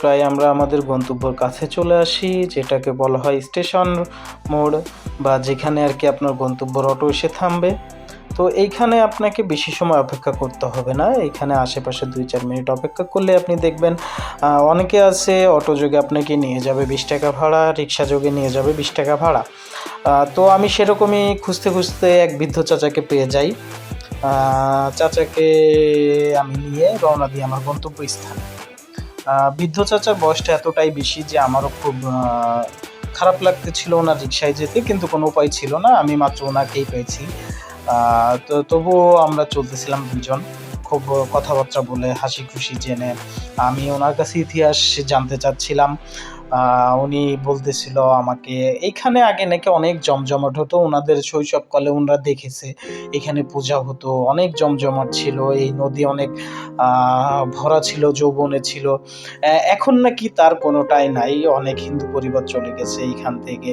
প্রায় আমরা আমাদের গন্তব্যর কাছে চলে আসি, যেটাকে বলা হয় স্টেশন মোড় বা যেখানে আর কি আপনার গন্তব্যর অটো এসে থামবে। তো এইখানে আপনাকে বেশি সময় অপেক্ষা করতে হবে না, এইখানে আশেপাশে দুই চার মিনিট অপেক্ষা করলে আপনি দেখবেন অনেকে আছে অটো যোগে আপনাকে নিয়ে যাবে বিশ টাকা ভাড়া, রিক্সা যোগে নিয়ে যাবে বিশ টাকা ভাড়া। তো আমি সেরকমই খুঁজতে খুঁজতে এক বৃদ্ধ চাচাকে পেয়ে যাই। চাচাকে আমি নিয়ে রওনা দিই আমার গন্তব্য স্থানে বৃদ্ধ চাচার বয়সটা এতটাই বেশি যে আমারও খুব খারাপ লাগতেছিল ওনার রিক্সায় যেতে, কিন্তু কোনো উপায় ছিল না। আমি মাত্র ওনাকেই পেয়েছি। তো তবুও আমরা চলতেছিলাম দুজন খুব কথাবার্তা বলে হাসি খুশি জেনে আমি ওনার কাছে ইতিহাস জানতে চাচ্ছিলাম। উনি বলতেছিল আমাকে, এইখানে আগে নাকি অনেক জমজমাট হতো ওনাদের শৈশবকালে ওনারা দেখেছে, এখানে পূজা হতো, অনেক জমজমাট ছিল, এই নদী অনেক ভরা ছিল, যৌবনে ছিল এখন নাকি তার কোনোটাই নাই, অনেক হিন্দু পরিবার চলে গেছে এইখান থেকে,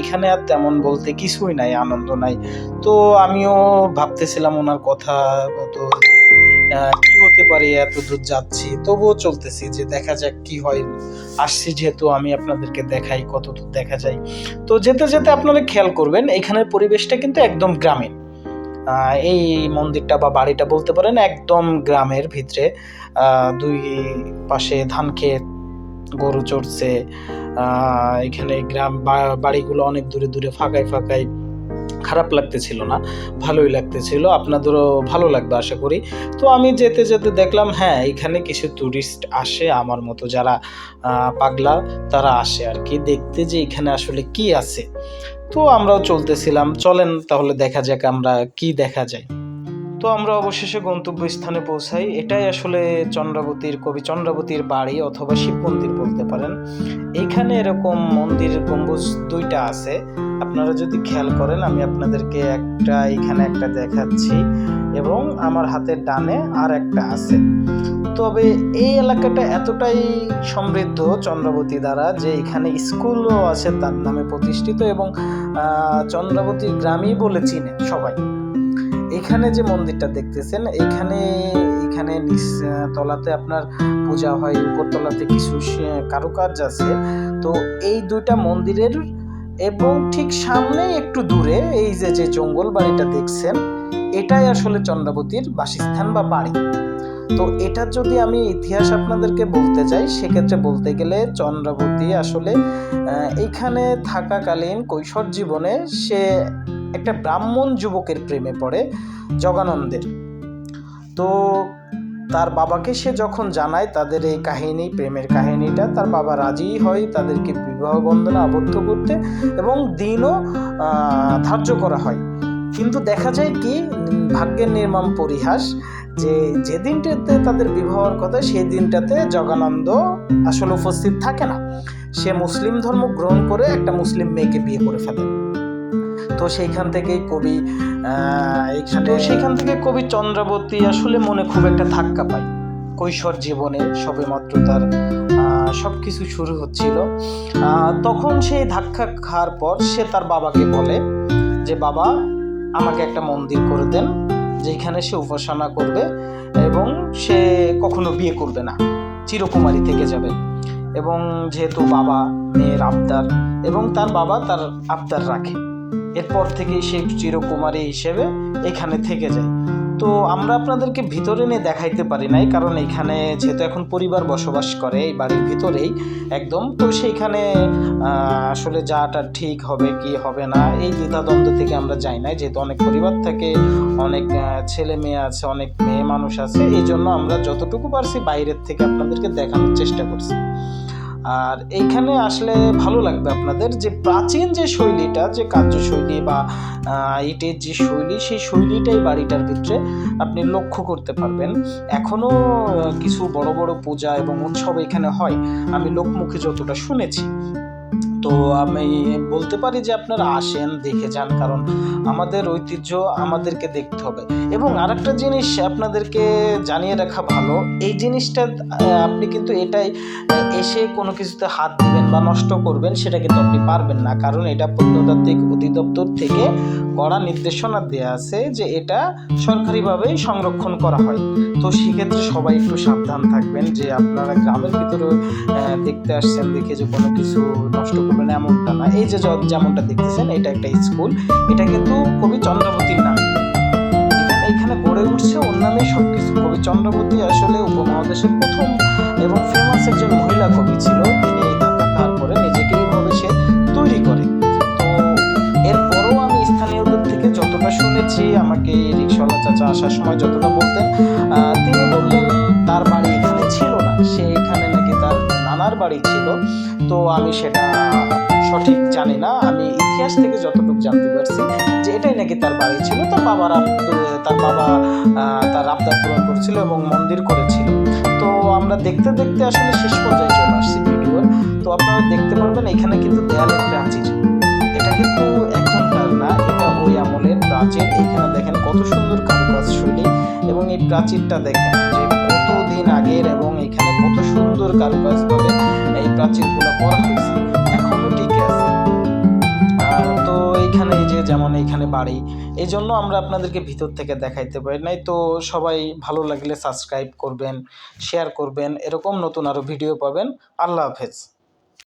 এখানে আর তেমন বলতে কিছুই নাই, আনন্দ নাই। তো আমিও ভাবতেছিলাম ওনার কথা, তো কি হতে পারে, এত দূর যাচ্ছি, তবুও চলতেছি যে দেখা যাক কি হয়। আসছি যেহেতু আমি আপনাদেরকে দেখাই কত দূর দেখা যায়। তো যেতে যেতে আপনারা খেয়াল করবেন, এখানের পরিবেশটা কিন্তু একদম গ্রামীণ। এই মন্দিরটা বা বাড়িটা বলতে পারেন একদম গ্রামের ভিতরে। দুই পাশে ধান ক্ষেত, গরু চড়ছে। এখানে গ্রাম বাড়িগুলো অনেক দূরে দূরে ফাঁকায় ফাঁকায়। খারাপ লাগতেছিল না, ভালোই লাগতেছিল, আপনাদেরও ভালো লাগবে আশা করি। তো আমি যেতে যেতে দেখলাম হ্যাঁ এখানে কিছু ট্যুরিস্ট আসে আমার মতো যারা পাগলা, তারা আসে আর কি দেখতে যে এখানে আসলে কি আছে। তো আমরাও চলতেছিলাম, চলেন তাহলে দেখা যাক আমরা কি দেখা যায়। তো আমরা অবশেষে গন্তব্যস্থানে পৌঁছাই। এটাই আসলে চন্দ্রাবতীর কবি, চন্দ্রাবতীর বাড়ি অথবা শিব মন্দির বলতে পারেন। এইখানে এরকম মন্দির গম্বুজ দুইটা আছে। আপনারা যদি খেয়াল করেন, আমি আপনাদেরকে একটা, এখানে একটা দেখাচ্ছি এবং আমার হাতের ডানে আর একটা আছে। তবে এই এলাকাটা এতটাই সমৃদ্ধ চন্দ্রাবতী দ্বারা যে এখানে স্কুলও আছে তার নামে প্রতিষ্ঠিত এবং চন্দ্রাবতী গ্রামই বলে চিনে সবাই। এখানে যে মন্দিরটা দেখতেছেন, এখানে এখানে তলাতে আপনার পূজা হয়, উপর তলাতে কিছু কারুকার্য আছে। তো এই দুইটা মন্দিরের এবং ঠিক সামনে একটু দূরে এই যে যে জঙ্গল বাড়িটা দেখছেন, এটাই আসলে চন্দ্রাবতীর বাসস্থান বা বাড়ি। তো এটার যদি আমি ইতিহাস আপনাদেরকে বলতে চাই, সেক্ষেত্রে বলতে গেলে চন্দ্রাবতী আসলে এইখানে থাকাকালীন কৈশোর জীবনে সে একটা ব্রাহ্মণ যুবকের প্রেমে পড়ে জগানন্দের। তো তার বাবাকে সে যখন জানায় তাদের এই কাহিনী, প্রেমের কাহিনীটা, তার বাবা রাজি হয় তাদেরকে বিবাহ বন্ধনে আবদ্ধ করতে এবং দিনও ধার্য করা হয়। কিন্তু দেখা যায় কি, ভাগ্যের নির্মম পরিহাস যে যে দিনটাতে তাদের বিবাহর কথা সেই দিনটাতে জগানন্দ আসলে উপস্থিত থাকে না। সে মুসলিম ধর্ম গ্রহণ করে একটা মুসলিম মেয়েকে বিয়ে করে ফেলে। তো সেইখান থেকেই কবি এইখানে সেইখান থেকে কবি চন্দ্রাবতী আসলে মনে খুব একটা ধাক্কা পায়। কৈশোর জীবনে সবেমাত্র তার সব কিছু শুরু হচ্ছিল। তখন সেই ধাক্কা খাওয়ার পর সে তার বাবাকে বলে যে, বাবা, আমাকে একটা মন্দির করে দেন, যেখানে সে উপাসনা করবে এবং সে কখনো বিয়ে করবে না, চিরকুমারী থেকে যাবে। এবং যেহেতু বাবা মেয়ের আবদার এবং তার বাবা তার আবদার রাখে এরপর থেকে সে চিরকুমারী হিসেবে এখানে থেকে যায়। তো আমরা আপনাদেরকে ভিতরে নিয়ে দেখাইতে পারি নাই, কারণ এখানে যেহেতু এখন পরিবার বসবাস করে, এই বাড়ির ভিতরেই একদম। তো সেইখানে আসলে যাটা ঠিক হবে কি হবে না, এই দ্বিধাদ্বন্দ্ব থেকে আমরা যাই নাই। যেহেতু অনেক পরিবার থেকে, অনেক ছেলে মেয়ে আছে, অনেক মেয়ে মানুষ আছে, এই জন্য আমরা যতটুকু পারছি বাইরের থেকে আপনাদেরকে দেখানোর চেষ্টা করছি। আর এইখানে আসলে ভালো লাগবে আপনাদের যে প্রাচীন যে শৈলীটা, যে কার্যশৈলী বা ইটের যে শৈলী, সেই শৈলীটাই বাড়িটার ক্ষেত্রে আপনি লক্ষ্য করতে পারবেন। এখনও কিছু বড় বড় পূজা এবং উৎসব এখানে হয়। আমি লোকমুখে যতটা শুনেছি। তো আমি বলতে পারি যে আপনারা আসেন, দেখে যান, কারণ আমাদের ঐতিহ্য আমাদেরকে দেখতে হবে। এবং আরেকটা জিনিস আপনাদেরকে জানিয়ে রাখা ভালো, এই জিনিসটা আপনি কিন্তু এটাই এসে কোনো কিছুতে হাত দিবেন বা নষ্ট করবেন সেটা কিন্তু আপনি পারবেন না। কারণ এটা প্রত্নতাত্ত্বিক অধিদপ্তর থেকে কড়া নির্দেশনা দেওয়া আছে যে এটা সরকারিভাবেই সংরক্ষণ করা হয়। তো সেক্ষেত্রে সবাই একটু সাবধান থাকবেন যে আপনারা গ্রামের ভিতরে দেখতে আসছেন দেখে যে কোনো কিছু নষ্ট করবেন এমনটা না। এই যে যেমনটা দেখতেছেন, এটা একটা স্কুল। এটা কিন্তু কবি চন্দ্রবতীর নাম। এখানে গড়ে উঠছে ওর নামে সবকিছু। কবি চন্দ্রবতী আসলে উপমহাদেশের প্রথম এবং ফেমাস একজন মহিলা কবি ছিল। তিনি শুনেছি, আমাকে রিক্সাওয়ালা চাচা আসার সময় যতটা বলতেন তিনি বললেন, তার বাড়ি এখানে ছিল না, সে এখানে নাকি তার নানার বাড়ি ছিল। তো আমি সেটা সঠিক জানি না। আমি ইতিহাস থেকে যতটুকু জানতে পারছি যে এটাই নাকি তার বাড়ি ছিল। তার বাবার তার বাবা তার আবদার পূরণ করেছিল এবং মন্দির করেছিল। তো আমরা দেখতে দেখতে আসলে শেষ পর্যায়ে চলে আসছি ভিডিওর। তো আপনারা দেখতে পারবেন, এখানে কিন্তু দেয়ালের প্রাচীর। এটা কিন্তু এখনকার প্রাচীর এখানে দেখেন কত সুন্দর কারুকাজ শৈলী এবং এই প্রাচীরটা দেখেন যে কতদিন আগের এবং এখানে কত সুন্দর কারুকাজ ভাবে এই প্রাচীরগুলো করা হয়েছে। এখনও টিকে আছে। তো এইখানে যে যেমন এইখানে বাড়ি এই জন্য আমরা আপনাদেরকে ভিতর থেকে দেখাইতে পারি নাই। তো সবাই ভালো লাগলে সাবস্ক্রাইব করবেন শেয়ার করবেন, এরকম নতুন আরও ভিডিও পাবেন। আল্লাহ হাফেজ।